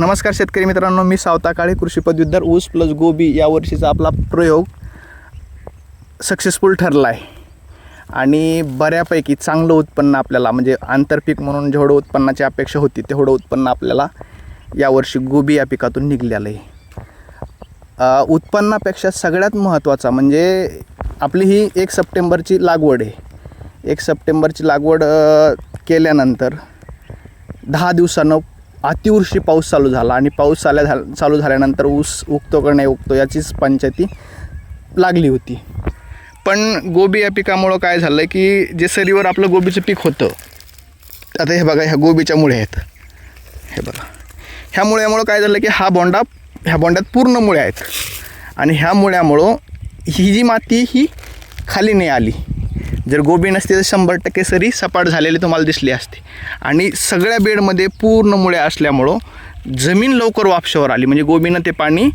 नमस्कार शेतकरी मित्रांनो मी सावता काळे कृषी पदवीधर ऊस प्लस गोबी या वर्षीचा आपला प्रयोग सक्सेसफुल ठरला आहे आणि बऱ्यापैकी चांगलं उत्पन्न आपल्याला म्हणजे आंतरपीक म्हणून जेवढं उत्पन्नाची अपेक्षा होती तेवढं उत्पन्न आपल्याला यावर्षी गोबी या पिकातून निघलेलं आहे. उत्पन्नापेक्षा सगळ्यात महत्त्वाचा म्हणजे आपली ही एक सप्टेंबरची लागवड आहे. एक सप्टेंबरची लागवड केल्यानंतर दहा दिवसानं अतिवृष्टी पाऊस चालू झाला आणि पाऊस चाल्या झाल चालू झाल्यानंतर ऊस उगतो का नाही उगतो याचीच पंचायती लागली होती. पण गोबी या पिकामुळं काय झालं की जे सरीवर आपलं गोबीचं पीक होतं आता हे बघा ह्या गोबीच्या मुळे आहेत. हे बघा. ह्या मुळ्यामुळं काय झालं की हा बोंडा ह्या बोंड्यात पूर्ण मुळे आहेत. आणि ह्या मुळ्यामुळं ही जी माती ही खाली नाही आली. जर गोबी नसती तर शंभर टक्के सरी सपाट झालेली तुम्हाला दिसली असती. आणि सगळ्या बेडमध्ये पूर्ण मुळे असल्यामुळं जमीन लवकर वापशावर आली. म्हणजे गोबीनं ते पाणी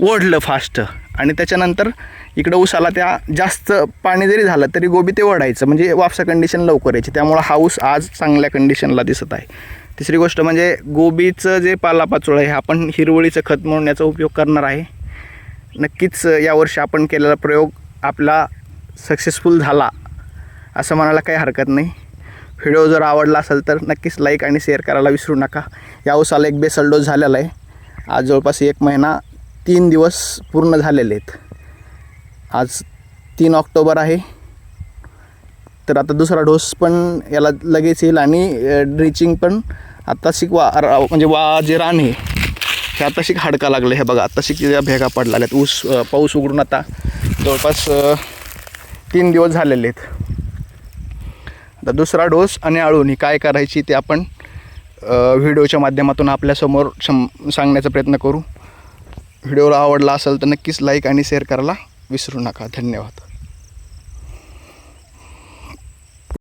ओढलं फास्ट आणि त्याच्यानंतर इकडं उसाला त्या जास्त पाणी जरी झालं तरी गोबी ते ओढायचं. म्हणजे वापसा कंडिशन लवकर यायची. त्यामुळं हा ऊस आज चांगल्या कंडिशनला दिसत आहे. तिसरी गोष्ट म्हणजे गोबीचं जे पालापाचोळं आहे आपण हिरवळीचं खत म्हणून याचा उपयोग करणार आहे. नक्कीच यावर्षी आपण केलेला प्रयोग आपला सक्सेसफुल झाला. असं म्हणायला काही हरकत नाही. व्हिडिओ जर आवडला असेल तर नक्कीच लाईक आणि शेअर करायला विसरू नका. या उसाला एक बेसल डोस झालेला आहे. आज जवळपास एक महिना तीन दिवस पूर्ण झालेले आहेत. आज तीन ऑक्टोबर आहे. तर आता दुसरा डोस पण याला लगेच येईल आणि ड्रिचिंग पण आता शिक वा रा- म्हणजे वा जे रान आहे हे आता शिक हाडका लागलं. हे बघा आता शिक भेगा पडलेल्या आहेत. ऊस पाऊस उघडून आता जवळपास तीन दिवस झालेले आहेत. आता दुसरा डोस आणि आळूनी काय करायची ते आपण व्हिडिओच्या माध्यमातून आपल्यासमोर शं सांगण्याचा प्रयत्न करू. व्हिडिओला आवडला असेल तर नक्कीच लाईक आणि शेअर करायला विसरू नका. धन्यवाद.